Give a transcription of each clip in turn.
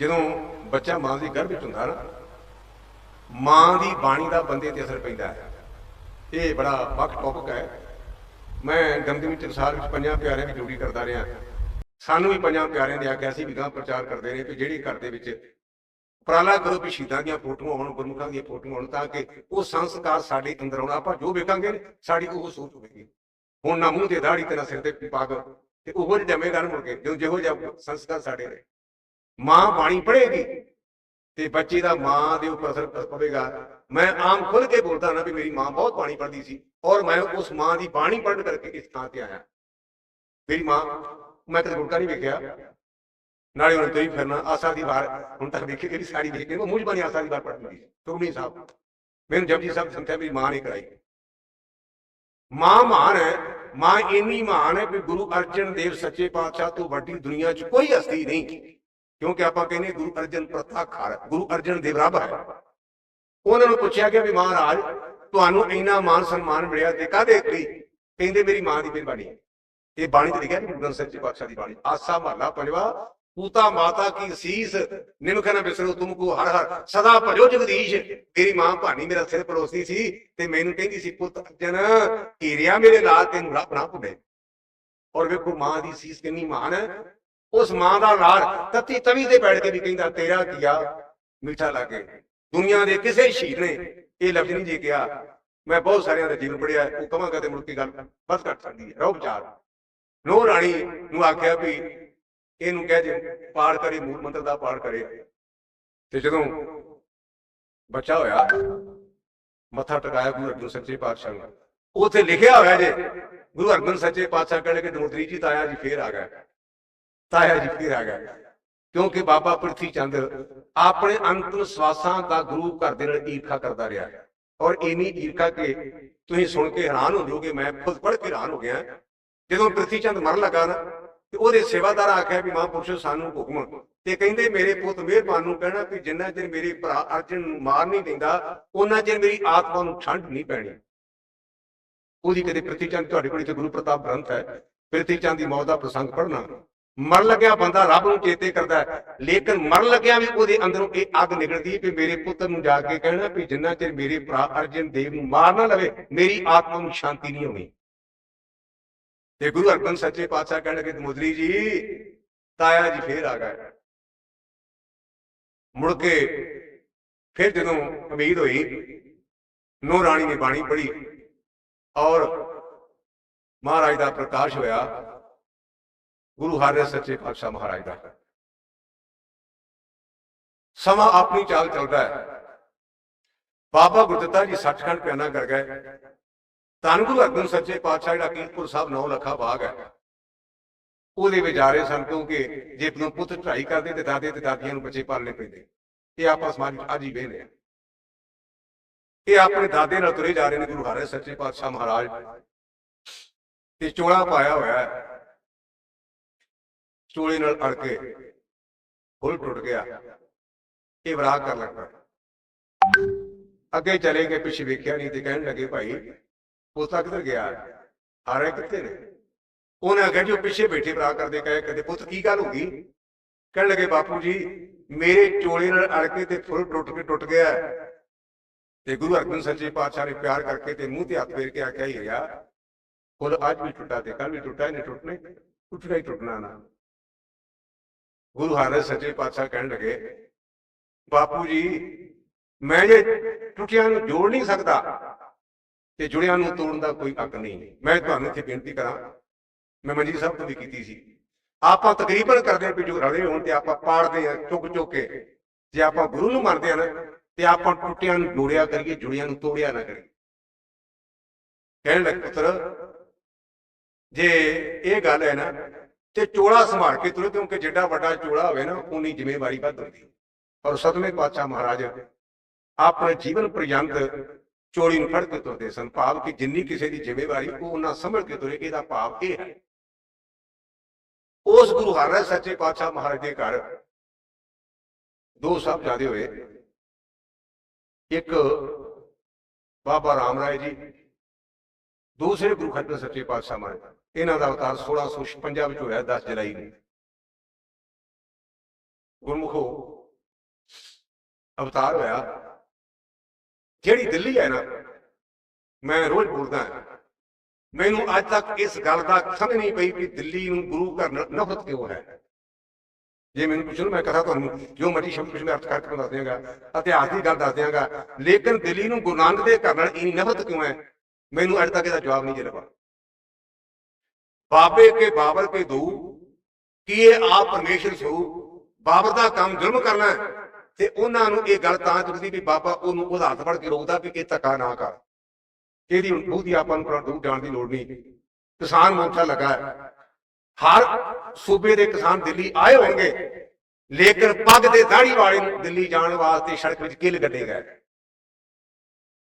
ਜਦੋਂ ਬੱਚਾ ਮਾਂ ਦੀ ਗਰਭ ਵਿੱਚ ਹੁੰਦਾ ਨਾ, ਮਾਂ ਦੀ ਬਾਣੀ ਦਾ ਬੰਦੇ ਤੇ ਅਸਰ ਪੈਂਦਾ ਹੈ। ਇਹ ਬੜਾ ਵੱਖ ਟੌਪਿਕ ਹੈ। ਮੈਂ ਦਮਦਮੀ ਟਕਸਾਲ ਵਿੱਚ ਪੰਜਾਂ ਪਿਆਰਿਆਂ ਦੀ ਡਿਊਟੀ ਕਰਦਾ ਰਿਹਾ। ਸਾਨੂੰ ਵੀ ਪੰਜਾਂ ਪਿਆਰਿਆਂ ਦੇ ਆਖਿਆ ਸੀ ਵੀ ਗਾਂ ਪ੍ਰਚਾਰ ਕਰਦੇ ਨੇ ਕਿ ਜਿਹੜੇ ਘਰ ਦੇ ਵਿੱਚ ਉਪਰਾਲਾ ਕਰੋ ਵੀ ਸ਼ਹੀਦਾਂ ਦੀਆਂ ਫੋਟੋਆਂ ਆਉਣ ਗੁਰਮੁਖਾਂ ਦੀਆਂ ਫੋਟੋਆਂ ਆਉਣ ਤਾਂ ਕਿ ਉਹ ਸੰਸਕਾਰ ਸਾਡੇ ਅੰਦਰ ਆਉਣਾ। ਆਪਾਂ ਜੋ ਵੇਖਾਂਗੇ ਸਾਡੀ ਉਹ ਸੋਚ ਹੋਵੇਗੀ। ਹੁਣ ਨਾ ਮੂੰਹ ਤੇ ਦਾੜੀ ਤੇ ਨਾ ਸਿਰ ਤੇ ਪੱਗ ਤੇ ਉਹੋ ਜਿਹੇ ਜੰਮੇਗਾ ਨਾ ਮੁੜ ਕੇ, ਜਦੋਂ ਜਿਹੋ ਜਿਹਾ ਸੰਸਕਾਰ ਸਾਡੇ ਨੇ ਮਾਂ ਬਾਣੀ ਪੜ੍ਹੇਗੀ ਤੇ ਬੱਚੇ ਦਾ ਮਾਂ ਦੇ ਉੱਪਰ ਅਸਰ ਪਵੇਗਾ। ਮੈਂ ਆਮ ਖੁੱਲ ਕੇ ਬੋਲਦਾ ਨਾ ਵੀ ਮੇਰੀ ਮਾਂ ਬਹੁਤ ਬਾਣੀ ਪੜ੍ਹਦੀ ਸੀ ਔਰ ਮੈਂ ਉਸ ਮਾਂ ਦੀ ਬਾਣੀ ਪੜ੍ਹਨ ਕਰਕੇ ਇਸ ਥਾਂ ਤੇ ਆਇਆ। ਮੇਰੀ ਮਾਂ, ਮੈਂ ਕਦੇ ਗੁਰਕਾ ਨਹੀਂ ਵੇਖਿਆ। ਨਾਲੇ ਹੁਣ ਤੁਸੀਂ ਫਿਰਨਾ, ਆਸਾ ਦੀ ਵਾਰ, ਹੁਣ ਤੱਕ ਦੇਖੀ ਕਿਹੜੀ ਸਾਰੀ ਵੇਖ ਕੇ ਉਹ ਮੂੰਹ ਬਣੀ ਆਸਾ ਦੀ ਵਾਰ ਪੜ੍ਹਦੀ ਸੀ ਤੁਰਨੀ ਸਾਹਿਬ, ਮੈਨੂੰ ਜਪਜੀ ਸਾਹਿਬ ਸੰਥਿਆ ਮੇਰੀ ਮਾਂ ਨੇ ਕਰਾਈ। ਮਾਂ ਮਹਾਨ ਹੈ, ਮਾਂ ਇੰਨੀ ਮਹਾਨ ਹੈ ਕਿ ਗੁਰੂ ਅਰਜਨ ਦੇਵ ਸੱਚੇ ਪਾਤਸ਼ਾਹ ਤੋਂ ਵੱਡੀ ਦੁਨੀਆ 'ਚ ਕੋਈ ਹਸਤੀ ਨਹੀਂ। ਕਿਉਂਕਿ ਆਪਾਂ ਕਹਿੰਦੇ ਗੁਰੂ ਅਰਜਨ ਪ੍ਰਥਾ ਖਾਰ ਗੁਰੂ ਅਰਜਨ ਦੇ ਰੱਬ ਹੈ। ਉਹਨਾਂ ਨੂੰ ਪੁੱਛਿਆ ਗਿਆ ਵੀ ਮਹਾਰਾਜ, ਤੁਹਾਨੂੰ ਇੰਨਾ ਮਾਨ ਸਨਮਾਨ ਮਿਲਿਆ ਤੇ ਕਾਹਦੇ ਲਈ ਕਹਿੰਦੇ ਮੇਰੀ ਮਾਂ ਦੀ ਮਿਹਰਬਾਨੀ ਹੈ। ਇਹ ਬਾਣੀ ਤੇ ਲਿਖਿਆ ਗੁਰੂ ਗ੍ਰੰਥ ਸਾਹਿਬ ਜੀ ਪਾਤਸ਼ਾਹ ਦੀ ਬਾਣੀ। ਆਸਾ ਮਹਲਾ ਪੰਜਵਾ, ਪੂਤਾ ਮਾਤਾ ਕੀ ਸੀਸ ਨਿਮਖ ਨਾ ਬਿਸਰੋ ਤੁਮਕੋ ਹਰ ਹਰ। ਸਦਾ ਭਜੋ ਜਗਦੀਸ਼ ਮੇਰੀ ਮਾਂ ਭਾਨੀ ਮੇਰਾ ਸਿਰ ਪਰੋਸਦੀ ਸੀ ਤੇ ਮੈਨੂੰ ਕਹਿੰਦੀ ਸੀ, ਪੁੱਤ ਅਰਜਨ ਹੀਰਿਆ ਮੇਰੇ ਲਾਲ ਤੈਨੂੰ ਰੱਬ ਨਾ ਭੁੱਲੇ। ਔਰ ਵੇਖੋ ਮਾਂ ਦੀ ਸੀਸ ਕਿੰਨੀ ਮਹਾਨ ਹੈ। ਉਸ ਮਾਂ ਦਾ ਲਾਲ ਤੱਤੀ ਤਵੀ ਤੇ ਬੈਠ ਕੇ ਵੀ ਕਹਿੰਦਾ, ਤੇਰਾ ਕੀਆ ਮਿੱਠਾ ਲੱਗੇ। ਦੁਨੀਆ ਦੇ ਕਿਸੇ ਸ਼ਹੀਦ ਨੇ ਇਹ ਲਫ਼ਜ਼ ਨਹੀਂ ਜੇ ਕਿਹਾ। ਮੈਂ ਬਹੁਤ ਸਾਰਿਆਂ ਦਾ ਜੀਵਨ ਪੜਿਆ ਉਹ ਕਹਾਂਗਾ ਤੇ ਮੁੜ ਕੇ ਗੱਲ ਬਸ ਘੱਟ ਸਕਦੀ ਹੈ। ਰੋ ਵਿਚਾਰ। ਨੋ ਰਾਣੀ ਨੂੰ ਆਖਿਆ ਵੀ ਇਹਨੂੰ ਕਹਿ ਜੇ ਪਾਠ ਕਰੇ, ਮੂਲ ਮੰਤਰ ਦਾ ਪਾਠ ਕਰੇ। ਤੇ ਜਦੋਂ ਬੱਚਾ ਹੋਇਆ, ਮੱਥਾ ਟਿਕਾਇਆ ਗੁਰੂ ਅਰਜਨ ਸੱਚੇ ਪਾਤਸ਼ਾਹ ਨੂੰ। ਉਥੇ ਲਿਖਿਆ ਹੋਇਆ ਜੇ, ਗੁਰੂ ਅਰਜਨ ਸੱਚੇ ਪਾਤਸ਼ਾਹ ਕਹਿੰਦੇ ਕਿ ਦਮੋਦਰੀ ਜੀ, ਤਾਇਆ ਜੀ ਫੇਰ ਆ ਗਿਆ ਤਾਇਆ ਜੀ ਫੇਰ ਆ ਗਏ ਕਿਉਂਕਿ ਬਾਬਾ ਪ੍ਰਿਥੀ ਚੰਦ ਆਪਣੇ ਅੰਤਮ ਸਵਾਸਾਂ ਦਾ ਗੁਰੂ ਘਰ ਦੇ ਨਾਲ ਈਰਖਾ ਕਰਦਾ ਰਿਹਾ। ਔਰ ਇੰਨੀ ਈਰਖਾ ਕਿ ਤੁਸੀਂ ਸੁਣ ਕੇ ਹੈਰਾਨ ਹੋ ਜਾਓਗੇ, ਮੈਂ ਖੁਦ ਪੜ੍ਹ ਕੇ ਹੈਰਾਨ ਹੋ ਗਿਆ। ਜਦੋਂ ਪ੍ਰਿਥੀ ਚੰਦ ਮਰਨ ਲੱਗਾ ਨਾ, ਤੇ ਉਹਦੇ ਸੇਵਾਦਾਰ ਆਖਿਆ ਵੀ ਮਹਾਂਪੁਰਸ਼ੋ ਸਾਨੂੰ ਹੁਕਮ ਤੇ ਕਹਿੰਦੇ, ਮੇਰੇ ਪੁੱਤ ਮਿਹਰਬਾਨ ਨੂੰ ਕਹਿਣਾ ਵੀ ਜਿੰਨਾ ਚਿਰ ਮੇਰੇ ਭਰਾ ਅਰਜਨ ਨੂੰ ਮਾਰ ਨਹੀਂ ਦਿੰਦਾ ਉਹਨਾਂ ਚਿਰ ਮੇਰੀ ਆਤਮਾ ਨੂੰ ਠੰਡ ਨਹੀਂ ਪੈਣੀ। ਉਹਦੀ ਕਦੇ ਪ੍ਰਿਥੀ ਚੰਦ, ਤੁਹਾਡੇ ਕੋਲ ਇੱਥੇ ਗੁਰੂ ਪ੍ਰਤਾਪ ਗ੍ਰੰਥ ਹੈ। ਪ੍ਰਿਥੀ ਚੰਦ ਦੀ ਮੌਤ ਦਾ ਪ੍ਰਸੰਗ ਪੜ੍ਹਨਾ। ਮਰਨ ਲੱਗਿਆ ਬੰਦਾ ਰੱਬ ਨੂੰ ਚੇਤੇ ਕਰਦਾ ਲੇਕਿਨ ਮਰਨ ਲੱਗਿਆ ਵੀ ਉਹਦੇ ਅੰਦਰੋਂ ਇਹ ਅੱਗ ਨਿਕਲਦੀ ਹੈ ਕਿ ਮੇਰੇ ਪੁੱਤਰ ਨੂੰ ਜਾ ਕੇ ਕਹਿਣਾ ਵੀ ਜਿੰਨਾ ਚਿਰ ਮੇਰੇ ਭਰਾ ਅਰਜਨ ਦੇਵ ਨੂੰ ਮਾਰ ਨਾ ਲਵੇ, ਮੇਰੀ ਆਤਮਾ ਨੂੰ ਸ਼ਾਂਤੀ ਨਹੀਂ ਹੋਣੀ। ਤੇ ਗੁਰੂ ਅਰਜਨ ਸੱਚੇ ਪਾਤਸ਼ਾਹ ਕਹਿਣ ਲੱਗੇ, ਮੁਦਰੀ ਜੀ, ਤਾਇਆ ਜੀ ਫੇਰ ਆ ਗਏ। ਮੁੜ ਕੇ ਫਿਰ ਜਦੋਂ ਉਮੀਦ ਹੋਈ ਨੋ ਰਾਣੀ ਨੇ ਬਾਣੀ ਪੜ੍ਹੀ ਔਰ ਮਹਾਰਾਜ ਦਾ ਪ੍ਰਕਾਸ਼ ਹੋਇਆ ਗੁਰੂ ਹਰਿ ਸੱਚੇ ਪਾਤਸ਼ਾਹ ਮਹਾਰਾਜ ਦਾ। ਸਮਾਂ ਆਪਣੀ ਚਾਲ ਚੱਲਦਾ ਹੈ। ਬਾਬਾ ਗੁਰਦਿੱਤਾ ਜੀ ਸੱਚਖੰਡ ਪਿਆਨਾ ਕਰ ਗਏ। ਧੰਨ ਗੁਰੂ ਅਰਜਨ ਸੱਚੇ ਪਾਤਸ਼ਾਹ ਜਿਹੜਾ ਕੀਰਤਪੁਰ ਸਾਹਿਬ ਨੌ ਲੱਖਾ ਬਾਗ ਹੈ। ਉਹਦੇ ਵਿਚਾਰੇ ਸਨ ਕਿਉਂਕਿ ਜੇ ਨੂੰ ਪੁੱਤ ਚੜਾਈ ਕਰਦੇ ਤੇ ਦਾਦੇ ਤੇ ਦਾਦੀਆਂ ਨੂੰ ਬੱਚੇ ਪਾਲਣੇ ਪੈਂਦੇ। ਇਹ ਆਪਾਂ ਸਮਾਜ ਵਿੱਚ ਅੱਜ ਹੀ ਵੇਖਦੇ ਹਾਂ ਇਹ ਆਪਣੇ ਦਾਦੇ ਨਾਲ ਤੁਰੇ ਜਾ ਰਹੇ ਨੇ ਗੁਰੂ ਹਰਿ ਸੱਚੇ ਪਾਤਸ਼ਾਹ ਮਹਾਰਾਜ। ਤੇ ਚੋਲਾ ਪਾਇਆ ਹੋਇਆ ਹੈ। ਚੋਲੇ ਨਾਲ ਅੜ ਕੇ ਫੁੱਲ ਟੁੱਟ ਗਿਆ। ਇਹ ਵਿਰਾਗ ਕਰ ਲੱਗਾ। ਅੱਗੇ ਚਲੇ ਗਏ, ਪਿੱਛੇ ਵੇਖਿਆ ਨਹੀਂ ਤੇ ਕਹਿਣ ਲੱਗੇ, ਭਾਈ ਪੋਤਾ ਕਿੱਧਰ ਗਿਆ? ਆ ਰਿਹਾ ਕਿੱਥੇ ਨੇ? ਉਹਨੇ ਅਗੇ ਜੋ ਪਿੱਛੇ ਬੈਠੇ ਵਿਰਾਗ ਕਰਦੇ ਕਹੇ ਕਦੇ ਪੁੱਤ, ਕੀ ਗੱਲ ਹੋ ਗਈ? ਕਹਿਣ ਲੱਗੇ, ਬਾਪੂ ਜੀ, ਮੇਰੇ ਚੋਲੇ ਨਾਲ ਅੜ ਕੇ ਤੇ ਫੁੱਲ ਟੁੱਟ ਕੇ ਟੁੱਟ ਗਿਆ ਤੇ ਗੁਰੂ ਅਰਜਨ ਸੱਚੇ ਪਾਤਸ਼ਾਹ ਨੇ ਪਿਆਰ ਕਰਕੇ ਤੇ ਮੂੰਹ ਤੇ ਹੱਥ ਫੇਰ ਕੇ ਆਖਿਆ ਹੀ ਯਾਰ ਫੁੱਲ ਅੱਜ ਵੀ ਟੁੱਟਾ ਤੇ ਕੱਲ ਵੀ ਟੁੱਟਾ, ਇਹਨੇ ਟੁੱਟਣੇ, ਟੁੱਟਣਾ ਹੀ ਟੁੱਟਣਾ ਨਾ। ਗੁਰੂ ਹਰਿ ਸੱਚੇ ਪਾਤਸ਼ਾਹ ਕਹਿਣ ਲੱਗੇ, ਬਾਪੂ ਜੀ, ਮੈਂ ਜੇ ਟੁੱਟਿਆਂ ਨੂੰ ਜੋੜ ਨਹੀਂ ਸਕਦਾ ਤੇ ਜੁੜਿਆਂ ਨੂੰ ਤੋੜਨ ਦਾ ਕੋਈ ਹੱਕ ਨਹੀਂ। ਮੈਂ ਤੁਹਾਨੂੰ ਇੱਥੇ ਬੇਨਤੀ ਕਰਾਂ, ਮੈਂ ਮੰਜੀ ਸਾਹਿਬ ਤੋਂ ਵੀ ਕੀਤੀ ਸੀ। ਆਪਾਂ ਤਕਰੀਬਨ ਕਰਦੇ ਹਾਂ ਵੀ ਜੋ ਰਲੇ ਹੋਣ ਤੇ ਆਪਾਂ ਪਾੜਦੇ ਆ ਚੁੱਕ ਚੁੱਕ ਕੇ। ਜੇ ਆਪਾਂ ਗੁਰੂ ਨੂੰ ਮੰਨਦੇ ਆ ਨਾ, ਤੇ ਆਪਾਂ ਟੁੱਟਿਆਂ ਨੂੰ ਜੋੜਿਆ ਕਰੀਏ, ਜੁੜਿਆਂ ਨੂੰ ਤੋੜਿਆ ਨਾ ਕਰੀਏ। ਕਹਿਣ ਲੱਗ ਪੁੱਤਰ, ਜੇ ਇਹ ਗੱਲ ਹੈ ਨਾ ਤੇ ਚੋਲਾ ਸੰਭਾਲ ਕੇ ਤੁਰੇ, ਕਿਉਂਕਿ ਜਿੱਡਾ ਵੱਡਾ ਚੋਲਾ ਹੋਵੇ ਨਾ ਉਨੀ ਜ਼ਿੰਮੇਵਾਰੀ ਵੱਧ ਹੁੰਦੀ। ਔਰ ਸਤਵੇਂ ਪਾਤਸ਼ਾਹ ਮਹਾਰਾਜ ਆਪਣੇ ਜੀਵਨ ਪਰਯੰਤ ਚੋਲੀ ਨੂੰ ਫੜ ਕੇ ਤੁਰਦੇ ਸਨ। ਭਾਵ ਕਿ ਜਿੰਨੀ ਕਿਸੇ ਦੀ ਜ਼ਿੰਮੇਵਾਰੀ, ਉਹ ਉਹਨਾਂ ਸਮਝ ਕੇ ਤੁਰੇ, ਇਹਦਾ ਭਾਵ ਇਹ ਹੈ। ਉਸ ਗੁਰੂ ਹਰਿ ਸੱਚੇ ਪਾਤਸ਼ਾਹ ਮਹਾਰਾਜ ਦੇ ਘਰ ਦੋ ਸਾਹਿਬਜ਼ਾਦੇ ਹੋਏ। ਇੱਕ ਬਾਬਾ ਰਾਮ ਰਾਏ ਜੀ, ਦੂਸਰੇ ਗੁਰੂ ਖੱਟਰ ਸੱਚੇ ਪਾਤਸ਼ਾਹ ਮਹਾਰਾਜ। ਇਹਨਾਂ ਦਾ ਅਵਤਾਰ 1656 ਵਿੱਚ ਹੋਇਆ 10 ਜੁਲਾਈ ਨੂੰ। ਗੁਰਮੁਖੋ, ਅਵਤਾਰ ਹੋਇਆ। ਜਿਹੜੀ ਦਿੱਲੀ ਹੈ ਨਾ, ਮੈਂ ਰੋਜ਼ ਬੋਲਦਾ ਮੈਨੂੰ ਅੱਜ ਤੱਕ ਇਸ ਗੱਲ ਦਾ ਸਮਝ ਨਹੀਂ ਪਈ ਕਿ ਦਿੱਲੀ ਨੂੰ ਗੁਰੂ ਘਰ ਨਾਲ ਨਫ਼ਰਤ ਕਿਉਂ ਹੈ। ਜੇ ਮੈਨੂੰ ਪੁੱਛੋ ਮੈਂ ਕਥਾ ਤੁਹਾਨੂੰ ਜੋ ਮਰਜ਼ੀ ਸ਼ਬਦ ਕੁਝ ਮੈਂ ਅਰਥ ਕਰਕੇ ਦੱਸ ਦਿਆਂਗਾ, ਇਤਿਹਾਸ ਦੀ ਗੱਲ ਦੱਸ ਦਿਆਂਗਾ। ਲੇਕਿਨ ਦਿੱਲੀ ਨੂੰ ਗੁਰੂ ਨਾਨਕ ਦੇ ਘਰ ਨਾਲ ਇੰਨੀ ਨਫ਼ਰਤ ਕਿਉਂ ਹੈ? ਮੈਨੂੰ ਅੱਜ ਤੱਕ ਇਹਦਾ ਜਵਾਬ ਨਹੀਂ ਜੇ ਲੱਗਾ ਬਾਬੇ ਕੇ ਬਾਬਰ ਕੇ ਦੂ ਕਿ ਇਹ ਆਪ ਪਰਮੇਸ਼ਰ ਸੋ? ਬਾਬਰ ਦਾ ਕੰਮ ਜ਼ੁਲਮ ਕਰਨਾ ਤੇ ਉਹਨਾਂ ਨੂੰ ਇਹ ਗੱਲ ਤਾਂ ਚੁੱਕਦੀ ਵੀ ਬਾਬਾ ਉਹਨੂੰ ਉਹਦਾ ਹੱਥ ਫੜ ਕੇ ਰੋਕਦਾ ਵੀ ਇਹ ਧੱਕਾ ਨਾ ਕਰ। ਇਹਦੀ ਹੁਣ ਬਹੁਤੀ ਆਪਾਂ ਨੂੰ ਪਰਾਂ ਦੂਰ ਜਾਣ ਦੀ ਲੋੜ ਨਹੀਂ। ਕਿਸਾਨ ਮੋਰਚਾ ਲੱਗਾ ਹਰ ਸੂਬੇ ਦੇ ਕਿਸਾਨ ਦਿੱਲੀ ਆਏ ਹੋਣਗੇ। ਲੇਕਿਨ ਪੱਗ ਦੇ ਦਾੜੀ ਵਾਲੇ ਨੂੰ ਦਿੱਲੀ ਜਾਣ ਵਾਸਤੇ ਸੜਕ ਵਿੱਚ ਕਿੱਲ ਗੱਡੇ ਗਏ।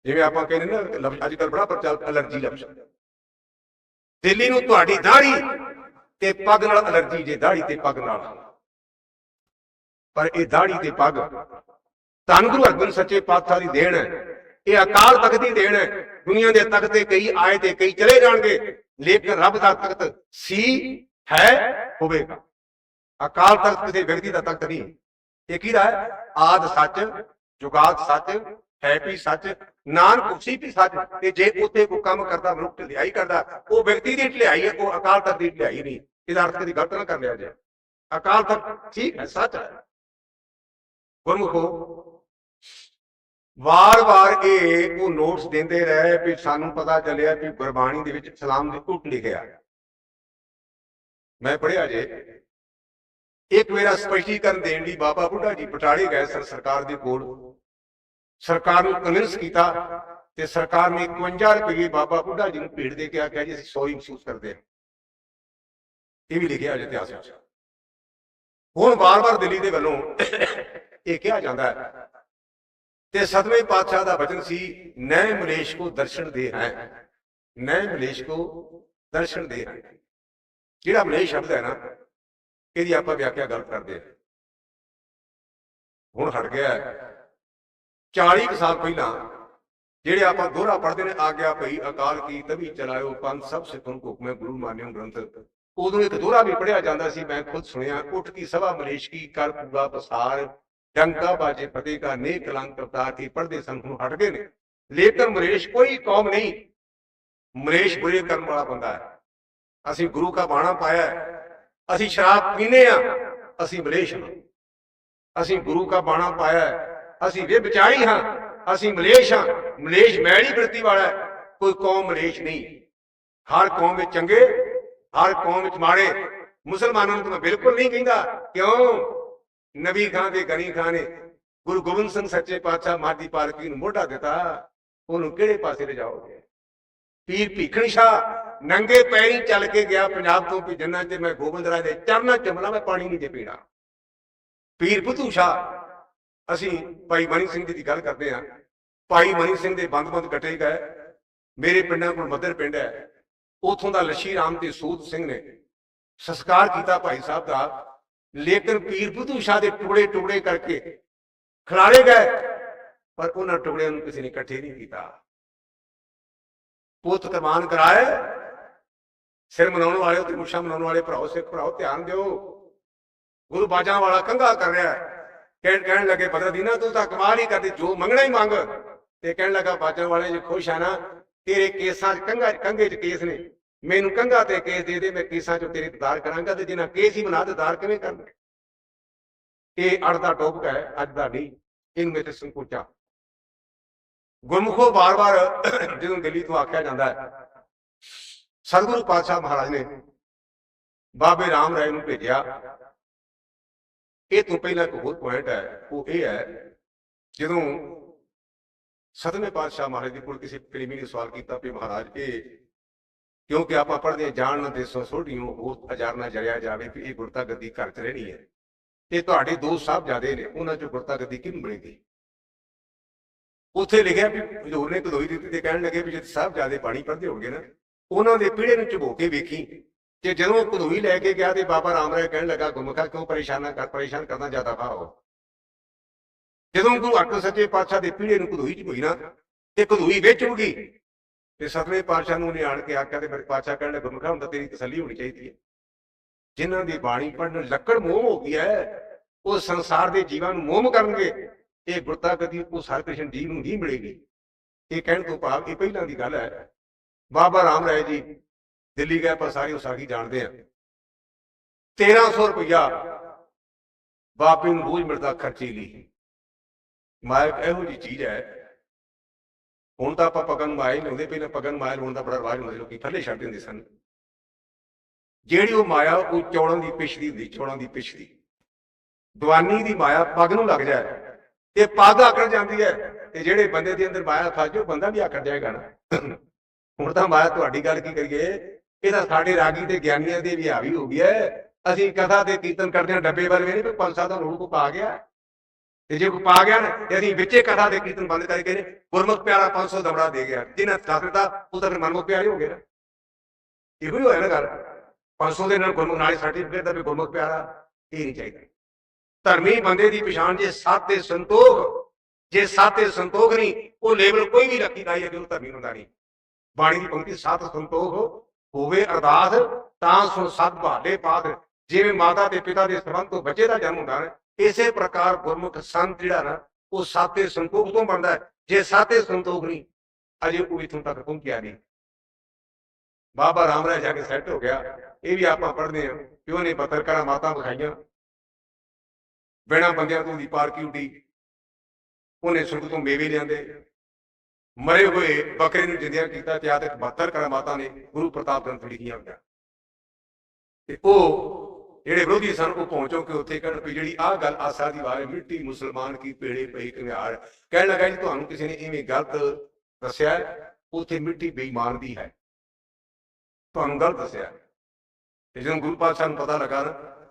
ਜਿਵੇਂ ਆਪਾਂ ਕਹਿੰਦੇ ਨਾ ਲਫ਼ਜ਼ ਅੱਜ ਕੱਲ੍ਹ ਬੜਾ ਪ੍ਰਚਲਿਤ ਅਲਰਜੀ ਲਫ਼ਜ਼। ਦਿੱਲੀ ਨੂੰ ਤੁਹਾਡੀ ਦਾੜੀ ਤੇ ਪੱਗ ਨਾਲ ਅਲਰਜੀ ਜੇ ਦਾੜੀ ਤੇ ਪੱਗ ਨਾਲ। ਪਰ ਇਹ ਦਾੜੀ ਤੇ ਪੱਗ ਧੰਨ ਗੁਰੂ ਅਰਜਨ ਸੱਚੇ ਪਾਤਸ਼ਾਹ ਦੀ ਦੇਣ ਹੈ। ਇਹ ਅਕਾਲ ਤਖਤ ਦੀ ਦੇਣ ਹੈ। ਦੁਨੀਆ ਦੇ ਤਖਤ ਤੇ ਕਈ ਆਏ ਤੇ ਕਈ ਚਲੇ ਜਾਣਗੇ। ਲੇਕਿਨ ਰੱਬ ਦਾ ਤਖਤ ਸੀ, ਹੈ, ਹੋਵੇਗਾ। ਅਕਾਲ ਤਖਤ ਕਿਸੇ ਵਿਅਕਤੀ ਦਾ ਤਖਤ ਨਹੀਂ। ਇਹ ਕਿਹਦਾ ਹੈ? ਆਦ ਸੱਚ, ਜੁਗਾਦ ਸੱਚ, ਹੈ ਵੀ ਸੱਚ ਨਾਨਕ ਉਸੀ ਵੀ ਸੱਚ ਤੇ ਜੇ ਉੱਤੇ ਕੋਈ ਕੰਮ ਕਰਦਾ, ਮਨੁੱਖ ਢਲਿਆਈ ਕਰਦਾ, ਉਹ ਵਿਅਕਤੀ ਦੀ ਢਲਿਆਈ ਹੈ, ਉਹ ਅਕਾਲ ਤਖਤ ਦੀ ਢਲਿਆਈ ਨਹੀਂ। ਇਹਦਾ ਅਰਥ ਕਦੀ ਗਲਤ ਨਾ ਕਰ ਲਿਆ ਜਾਏ ਅਕਾਲ ਤਖਤ ਠੀਕ ਹੈ, ਸੱਚ ਹੈ। ਗੁਰਮੁਖੋ, ਵਾਰ-ਵਾਰ ਇਹ ਉਹ ਨੋਟਸ ਦਿੰਦੇ ਰਹੇ ਵੀ ਸਾਨੂੰ ਪਤਾ ਚੱਲਿਆ ਵੀ ਗੁਰਬਾਣੀ ਦੇ ਵਿੱਚ ਇਸਲਾਮ ਦੀ ਉਲਟ ਲਿਖਿਆ ਮੈਂ ਪੜਿਆ ਜੇ, ਇੱਕ ਮੇਰਾ ਸਪਸ਼ਟੀਕਰਨ ਦੇਣ ਲਈ ਬਾਬਾ ਬੁੱਢਾ ਜੀ ਪਟਾਲੇ ਗਏ ਸਨ ਸਰਕਾਰ ਦੇ ਕੋਲ। ਸਰਕਾਰ ਨੂੰ ਕਨਵਿੰਸ ਕੀਤਾ ਤੇ ਸਰਕਾਰ ਨੇ 51 ਰੁਪਏ ਬਾਬਾ ਬੁੱਢਾ ਜੀ ਨੂੰ ਭੇਟ ਦੇ ਕੇ ਆਖਿਆ ਜੀ, ਅਸੀਂ ਸੋਈ ਮਹਿਸੂਸ ਕਰਦੇ ਹਾਂ। ਇਹ ਵੀ ਲਿਖਿਆ ਅਜੇ ਇਤਿਹਾਸ ਵਿੱਚ। ਹੁਣ ਵਾਰ-ਵਾਰ ਦਿੱਲੀ ਦੇ ਵੱਲੋਂ ਇਹ ਕਿਹਾ ਜਾਂਦਾ ਹੈ ਤੇ ਸਤਵੇਂ ਪਾਤਸ਼ਾਹ ਦਾ ਵਚਨ ਸੀ ਨੈ ਮਲੇਸ਼ ਕੋ ਦਰਸ਼ਨ ਦੇ ਹੈ। ਨੈ ਮਲੇਸ਼ ਕੋ ਦਰਸ਼ਨ ਦੇ ਹੈ। ਜਿਹੜਾ ਮਲੇਸ਼ ਸ਼ਬਦ ਹੈ ਨਾ, ਇਹਦੀ ਆਪਾਂ ਵਿਆਖਿਆ ਗਲਤ ਕਰਦੇ ਹਾਂ। ਹੁਣ ਹਟ ਗਿਆ 40 ਕੁ ਸਾਲ ਪਹਿਲਾਂ ਜਿਹੜੇ ਆਪਾਂ ਦੋਹਰਾ ਪੜ੍ਹਦੇ ਨੇ ਆਗਿਆ ਭਈ ਅਕਾਲ ਕੀ ਤਵੀ ਚਲਾਇਓ ਪੰਥ ਸਭ ਸਿੱਖਨ ਹੁਕਮੇ ਗੁਰੂ ਮਾਨਿਓ ਗ੍ਰੰਥ। ਉਦੋਂ ਇੱਕ ਦੋਹਰਾ ਵੀ ਪੜਿਆ ਜਾਂਦਾ ਸੀ, ਮੈਂ ਖੁਦ ਸੁਣਿਆ, ਉੱਠ ਕੀ ਸਭਾ ਮਲੇਸ਼ ਕੀ, ਕਰ ਪੂਰਾ ਪਸਾਰ। ਡੰਕਾ ਬਾਜੇ ਫਤਿਹ ਕਾ ਨੇਕ ਕਲੰਕ ਕਰਤਾਰ ਕੀ ਪੜ੍ਹਦੇ ਸਨ ਨੂੰ ਹਟ ਗਏ ਨੇ। ਲੇਕਿਨ ਮਲੇਸ਼ ਕੋਈ ਕੌਮ ਨਹੀਂ, ਮਲੇਸ਼ ਬੁਰੇ ਕਰਮ ਵਾਲਾ ਬੰਦਾ ਹੈ। ਅਸੀਂ ਗੁਰੂ ਕਾ ਬਾਣਾ ਪਾਇਆ ਹੈ, ਅਸੀਂ ਸ਼ਰਾਬ ਪੀਨੇ ਆ ਅਸੀਂ ਮਲੇਸ਼ ਹਾਂ। ਅਸੀਂ ਗੁਰੂ ਕਾ ਬਾਣਾ ਪਾਇਆ ਹੈ ਅਸੀਂ ਵੇ ਵਿਚਾਰੀ ਹਾਂ, ਅਸੀਂ ਮਲੇਸ਼ ਹਾਂ। ਮਲੇਸ਼ ਮੈਲੀ ਬਿਰਤੀ ਵਾਲਾ ਕੋਈ ਕੌਮ ਮਲੇਸ਼ ਨਹੀਂ। ਹਰ ਕੌਮ ਵਿੱਚ ਚੰਗੇ, ਹਰ ਕੌਮ ਵਿੱਚ ਮਾੜੇ। ਮੁਸਲਮਾਨਾਂ ਨੂੰ ਤਾਂ ਮੈਂ ਬਿਲਕੁਲ ਨਹੀਂ ਕਹਿੰਦਾ, ਕਿਉਂ? ਨਬੀ ਖਾਨ ਦੇ ਗਨੀ ਖਾਨ ਨੇ ਗੁਰੂ ਗੋਬਿੰਦ ਸਿੰਘ ਸੱਚੇ ਪਾਤਸ਼ਾਹ ਮਾਦੀ ਪਾਲਕੀ ਨੂੰ ਮੋਢਾ ਦਿੱਤਾ, ਉਹਨੂੰ ਕਿਹੜੇ ਪਾਸੇ ਲੈ ਜਾਓਗੇ? ਪੀਰ ਭੀਖਣ ਸ਼ਾਹ ਨੰਗੇ ਪੈਰੀ ਚੱਲ ਕੇ ਗਿਆ ਪੰਜਾਬ ਤੋਂ ਵੀ ਜੰਨਾ ਤੇ ਮੈਂ ਗੋਬਿੰਦ ਰਾਏ ਦੇ ਚਰਨਾਂ ਚ ਮਲਾ, ਮੈਂ ਪਾਣੀ ਨਹੀਂ ਦੇ ਪੀਣਾ। ਪੀਰ ਬੁੱਧੂ ਸ਼ਾਹ ਅਸੀਂ ਭਾਈ ਮਨੀ ਸਿੰਘ ਜੀ ਦੀ ਗੱਲ ਕਰਦੇ ਹਾਂ। ਭਾਈ ਮਨੀ ਸਿੰਘ ਦੇ ਬੰਦ-ਬੰਦ ਕੱਟੇ ਗਏ। ਮੇਰੇ ਪਿੰਡਾਂ ਕੋਲ ਮੱਦਰ ਪਿੰਡ ਹੈ। ਉਥੋਂ ਦਾ ਲੱਛੀ ਰਾਮ ਤੇ ਸੂਦ ਸਿੰਘ ਨੇ ਸੰਸਕਾਰ ਕੀਤਾ ਭਾਈ ਸਾਹਿਬ ਦਾ। ਲੇਕਿਨ ਪੀਰ ਬੁੱਧੂ ਸ਼ਾਹ ਦੇ ਟੁਕੜੇ ਟੁਕੜੇ ਕਰਕੇ ਖਿਲਾਰੇ ਗਏ, ਪਰ ਉਹਨਾਂ ਟੁਕੜਿਆਂ ਨੂੰ ਕਿਸੇ ਨੇ ਇਕੱਠੇ ਨਹੀਂ ਕੀਤਾ। ਪੁੱਤ ਕੁਰਬਾਨ ਕਰਾਏ। ਸਿਰ ਮਨਾਉਣ ਵਾਲੇ ਤੇ ਮੁੱਛਾਂ ਮਨਾਉਣ ਵਾਲੇ ਭਰਾਓ, ਸਿੱਖ ਭਰਾਓ, ਧਿਆਨ ਦਿਓ। ਗੁਰੂ ਬਾਜਾਂ ਵਾਲਾ ਕੰਗਾ ਕਰ ਰਿਹਾ ਹੈ। ਕਹਿਣ ਕਹਿਣ ਲੱਗੇ ਬਦਰਦੀਨਾ ਤੂੰ ਤਾਂ ਕਮਾਲ ਹੀ ਕਰਦੀ, ਜੋ ਮੰਗਣਾ ਹੀ ਮੰਗ। ਤੇ ਕਹਿਣ ਲੱਗਾ ਬਾਜਾਂ ਵਾਲੇ ਜੇ ਖੁਸ਼ ਆ ਨਾ, ਤੇਰੇ ਕੇਸਾਂ 'ਚ ਕੰਗਾ ਕੰਗੇ 'ਚ ਕੇਸ ਨੇ। ਮੈਨੂੰ ਕੰਗਾ ਤੇ ਕੇਸ ਦੇ ਦੇ, ਮੈਂ ਕੇਸਾਂ 'ਚ ਤੇਰੇ ਦੀਦਾਰ ਕਰਾਂਗਾ ਤੇ ਜਿਨ੍ਹਾਂ ਕੇਸ ਹੀ ਬਣਾ ਦੀਦਾਰ ਕਿਵੇਂ ਕਰਨਾ? ਇਹ ਅੜ ਦਾ ਟੋਪਕ ਹੈ, ਅੱਜ ਦਾ ਨਹੀਂ ਇਹਨੂੰ ਮੇਰੇ ਸੰਕੋਚਾ। ਗੁਰਮੁਖੋ ਬਾਰ-ਬਾਰ ਜਦੋਂ ਦਿੱਲੀ ਤੋਂ ਆਖਿਆ ਜਾਂਦਾ ਹੈ, ਸਤਿਗੁਰੂ ਪਾਤਸ਼ਾਹ ਮਹਾਰਾਜ ਨੇ ਬਾਬੇ ਰਾਮ ਰਾਏ ਨੂੰ ਭੇਜਿਆ ਇਹ ਤੋਂ ਪਹਿਲਾਂ ਇੱਕ ਹੋਰ ਪੁਆਇੰਟ ਹੈ ਉਹ ਇਹ ਹੈ ਜਦੋਂ ਸਤਵੇਂ ਪਾਤਸ਼ਾਹ ਮਹਾਰਾਜ ਦੇ ਕੋਲ ਕਿਸੇ ਪ੍ਰੇਮੀ ਨੇ ਸਵਾਲ ਕੀਤਾ ਵੀ ਮਹਾਰਾਜ ਇਹ ਕਿਉਂਕਿ ਆਪਾਂ ਪੜ੍ਹਦੇ ਹਾਂ, ਜਾਣ ਨਾ ਦੇ ਸੋਢੀਓ ਉਹ ਅਜਾਰ ਨਾ ਜਰਿਆ ਜਾਵੇ ਵੀ ਇਹ ਗੁਰਤਾ ਗੱਦੀ ਘਰ ਚ ਰਹਿਣੀ ਹੈ। ਇਹ ਤੁਹਾਡੇ ਦੋ ਸਾਹਿਬਜ਼ਾਦੇ ਨੇ ਉਹਨਾਂ ਚੋਂ ਗੁਰਤਾ ਗੱਦੀ ਕਿਹਨੂੰ ਮਿਲੇਗੀ? ਉੱਥੇ ਲਿਖਿਆ ਵੀ ਹਜ਼ੂਰ ਨੇ ਕਦੋਈ ਦਿੱਤੀ ਤੇ ਕਹਿਣ ਲੱਗੇ ਵੀ ਜੇ ਸਾਹਿਬਜ਼ਾਦੇ ਬਾਣੀ ਪੜ੍ਹਦੇ ਹੋਣਗੇ ਨਾ ਉਹਨਾਂ ਦੇ ਪੀੜੇ ਨੂੰ ਝੁਕੋ ਕੇ ਵੇਖੀ। ਤੇ ਜਦੋਂ ਕਦੋਈ ਲੈ ਕੇ ਗਿਆ ਤੇ ਬਾਬਾ ਰਾਮ ਰਾਏ ਕਹਿਣ ਲੱਗਾ ਗੁਰਮੁਖਾ ਕਿਉਂ ਪਰੇਸ਼ਾਨ ਕਰ, ਪਰੇਸ਼ਾਨ ਕਰਨਾ ਜ਼ਿਆਦਾ ਭਾਵ ਜਦੋਂ ਗੁਰੂ ਅਰਜਨ ਸੱਚੇ ਪਾਤਸ਼ਾਹ ਦੇ ਪੀੜੇ ਨੂੰ ਕਦੋਈ ਚ ਹੋਈ ਨਾ, ਤੇ ਕਦੋਈ ਵਿੱਚ ਹੋ ਤੇ ਸਤਵੇਂ ਪਾਤਸ਼ਾਹ ਨੂੰ ਉਹਨੇ ਆਣ ਕੇ ਆਖਿਆ ਤੇ ਮੇਰੇ ਪਾਤਸ਼ਾਹ ਕਹਿਣ ਲੱਗਾ ਗੁਰਮੁਖਾ ਹੁਣ ਤੇਰੀ ਤਸੱਲੀ ਹੋਣੀ ਚਾਹੀਦੀ ਹੈ। ਜਿਨ੍ਹਾਂ ਦੀ ਬਾਣੀ ਪੜਨ ਲੱਕੜ ਮੋਹ ਹੋ ਗਈ ਹੈ, ਉਹ ਸੰਸਾਰ ਦੇ ਜੀਵਾਂ ਨੂੰ ਮੋਹ ਕਰਨਗੇ, ਇਹ ਗੁਰਤਾ ਗਦੀ ਉਸ ਹਰਿਕ੍ਰਿਸ਼ਨ ਜੀ ਨੂੰ ਨਹੀਂ ਮਿਲੇਗੀ। ਇਹ ਕਹਿਣ ਤੋਂ ਭਾਵ ਇਹ ਪਹਿਲਾਂ ਦੀ ਗੱਲ ਹੈ। ਬਾਬਾ ਰਾਮ ਰਾਏ ਜੀ ਦਿੱਲੀ ਗਏ ਪਰ ਸਾਰੇ ਉਹ ਸਾਗੀ ਜਾਣਦੇ ਆ 1300 ਰੁਪਇਆ ਬਾਪੇ ਨੂੰ ਰੋਜ਼ ਮਿਲਦਾ ਖਰਚੇ ਲਈ ਮਾਇਕ ਇਹੋ ਜੀ ਚੀਜ਼ ਹੈ। ਹੁਣ ਤਾਂ ਆਪਾਂ ਪਗਨ ਮਾਇਲ ਹੁੰਦੇ, ਪਹਿਲਾਂ ਪਗਨ ਮਾਇਲ ਹੋਣ ਦਾ ਬੜਾ ਰਿਵਾਜ ਹੁੰਦਾ ਲੋਕੀ ਥੱਲੇ ਛੱਡ ਦਿੰਦੇ ਸਨ। ਜਿਹੜੀ ਉਹ ਮਾਇਆ, ਉਹ ਚੌਲਾਂ ਦੀ ਪਿਛਦੀ ਹੁੰਦੀ, ਚੌਲਾਂ ਦੀ ਪਿਛਦੀ ਦਵਾਨੀ ਦੀ ਮਾਇਆ ਪੱਗ ਨੂੰ ਲੱਗ ਜਾਏ ਤੇ ਪੱਗ ਆਕੜ ਜਾਂਦੀ ਹੈ ਤੇ ਜਿਹੜੇ ਬੰਦੇ ਦੇ ਅੰਦਰ ਮਾਇਆ ਫਸ ਜਾਓ ਬੰਦਾ ਵੀ ਆਕੜ ਜਾਏਗਾ ਨਾ। ਹੁਣ ਤਾਂ ਮਾਇਆ, ਤੁਹਾਡੀ ਗੱਲ ਕੀ ਕਰੀਏ? ਇਹ ਤਾਂ ਸਾਡੇ ਰਾਗੀ ਤੇ ਗਿਆਨੀਆਂ ਦੇ ਵੀ ਹਾਵੀ ਹੋ ਗਿਆ ਹੈ। ਅਸੀਂ ਕਥਾ ਤੇ ਕੀਰਤਨ ਕਰਦੇ ਹਾਂ, ਡੱਬੇ ਵੱਲ ਵੇਲੇ ਪੰਜ ਸਾਲ ਦਾ ਲੋਕ ਕੋ ਪਾ ਗਿਆ। ਤੇ ਜੇ ਕੋ ਪਾ ਗਿਆ ਨਾ, ਤੇ ਅਸੀਂ ਵਿੱਚੇ ਕਥਾ ਦੇ ਕੀਰਤਨ ਬੰਦ ਕਰਕੇ ਨੇ ਗੁਰਮੁਖ ਪਿਆਰਾ 500 ਦਮੜਾ ਦੇ ਗਿਆ। ਜਿਹਨਾਂ ਦੱਸ ਦਿੱਤਾ, ਉਹ ਤਾਂ ਮਨਮੁਖ ਪਿਆਰੇ ਹੋ ਗਏ ਨਾ। ਇਹੋ ਹੀ ਹੋਇਆ ਨਾ ਗੱਲ। 500 ਦੇ ਨਾਲ ਗੁਰਮੁਖ ਨਾਲ ਸਰਟੀਫਿਕੇਟ ਦਾ ਵੀ ਗੁਰਮੁਖ ਪਿਆਰਾ ਇਹ ਨਹੀਂ ਚਾਹੀਦਾ। ਧਰਮੀ ਬੰਦੇ ਦੀ ਪਛਾਣ ਜੇ ਸੱਤ ਤੇ ਸੰਤੋਖ, ਜੇ ਸੱਤ ਤੇ ਸੰਤੋਖ ਨਹੀਂ, ਉਹ ਲੇਬਲ ਕੋਈ ਵੀ ਰੱਖੀ ਨਾ ਇਹ ਉਹ ਧਰਮੀ ਹੁੰਦਾ ਨਹੀਂ ਬਾਣੀ ਦੀ ਪੰਕਤੀ ਸੱਤ ਸੰਤੋਖ ਹੋਵੇ ਅਰਦਾਸ, ਤਾਂ ਸੁਣ ਸਤ ਭਾਲੇ ਪਾਦ ਜਿਵੇਂ ਮਾਤਾ ਤੇ ਪਿਤਾ ਦੇ ਸੰਬੰਧ ਤੋਂ ਬੱਚੇ ਦਾ ਜਨਮ ਹੁੰਦਾ ਹੈ ਇਸੇ ਪ੍ਰਕਾਰ ਗੁਰਮੁਖ ਸੰਤ ਜਿਹੜਾ ਨਾ, ਉਹ ਸਾਤੇ ਸੰਤੋਖ ਤੋਂ ਬਣਦਾ ਹੈ। ਜੇ ਸਾਤੇ ਸੰਤੋਖ ਨਹੀਂ, ਅਜੇ ਉਹ ਇਥੋਂ ਤੱਕ ਪਹੁੰਚਿਆ ਨਹੀਂ। ਬਾਬਾ ਰਾਮ ਰਾਏ ਜਾ ਕੇ ਸੈੱਟ ਹੋ ਗਿਆ। ਇਹ ਵੀ ਆਪਾਂ ਪੜ੍ਹਦੇ ਹਾਂ ਕਿ ਉਹਨੇ ਪੱਤਰਕਾਰਾਂ ਮਾਤਾ ਵਿਖਾਈਆਂ। ਬਿਨਾਂ ਬੰਦਿਆਂ ਤੋਂ ਦੀ ਪਾਰਕੀ ਉੱਡੀ। ਉਹਨੇ ਸੁਰਗ ਤੋਂ ਮੇਵੇ ਲਿਆਂਦੇ। ਮਰੇ ਹੋਏ ਬੱਕਰੇ ਨੂੰ ਜਿੰਦਿਆ ਕੀਤਾ ਤੇ ਆਦਿਕ 72 ਕਰਾਮਾਤਾਂ ਨੇ ਗੁਰੂ ਪ੍ਰਤਾਪ ਗ੍ਰੰਥ ਲਿਖੀਆਂ ਹੋਈਆਂ। ਤੇ ਉਹ ਜਿਹੜੇ ਵਿਰੋਧੀ ਸਨ, ਉਹ ਪਹੁੰਚੋ ਕਿ ਉੱਥੇ ਕਹਿਣ ਵੀ ਜਿਹੜੀ ਆਹ ਗੱਲ ਆਸਾ ਦੀ ਵਾਰ ਮਿੱਟੀ ਮੁਸਲਮਾਨ ਕੀ ਪੇੜੇ ਪਈ ਘਿਆੜ ਕਹਿਣ ਲੱਗਾ ਜੀ ਤੁਹਾਨੂੰ ਕਿਸੇ ਨੇ ਇਵੇਂ ਗਲਤ ਦੱਸਿਆ ਉੱਥੇ ਮਿੱਟੀ ਬੇਈਮਾਨ ਦੀ ਹੈ। ਤੁਹਾਨੂੰ ਗਲਤ ਦੱਸਿਆ ਤੇ ਜਦੋਂ ਗੁਰੂ ਪਾਤਸ਼ਾਹ ਨੂੰ ਪਤਾ ਲੱਗਾ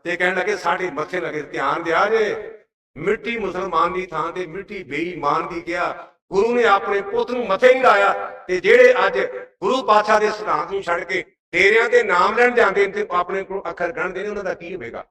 ਤੇ ਕਹਿਣ ਲੱਗੇ, ਸਾਡੇ ਮੱਥੇ ਲੱਗੇ ਧਿਆਨ ਦਿਆ ਜੇ। ਮਿੱਟੀ ਮੁਸਲਮਾਨ ਦੀ ਥਾਂ ਤੇ ਮਿੱਟੀ ਬੇਈਮਾਨ ਦੀ ਕਿਹਾ ਗੁਰੂ ਨੇ ਆਪਣੇ ਪੁੱਤ ਨੂੰ ਮੱਥੇ ਨਹੀਂ ਲਾਇਆ ਤੇ ਜਿਹੜੇ ਅੱਜ ਗੁਰੂ ਪਾਤਸ਼ਾਹ ਦੇ ਸਿਧਾਂਤ ਨੂੰ ਛੱਡ ਕੇ ਡੇਰਿਆਂ ਤੇ ਨਾਮ ਲੈਣ ਜਾਂਦੇ ਨੇ ਤੇ ਆਪਣੇ ਕੋਲ ਅੱਖਰ ਗਣਦੇ ਨੇ, ਉਹਨਾਂ ਦਾ ਕੀ ਹੋਵੇਗਾ?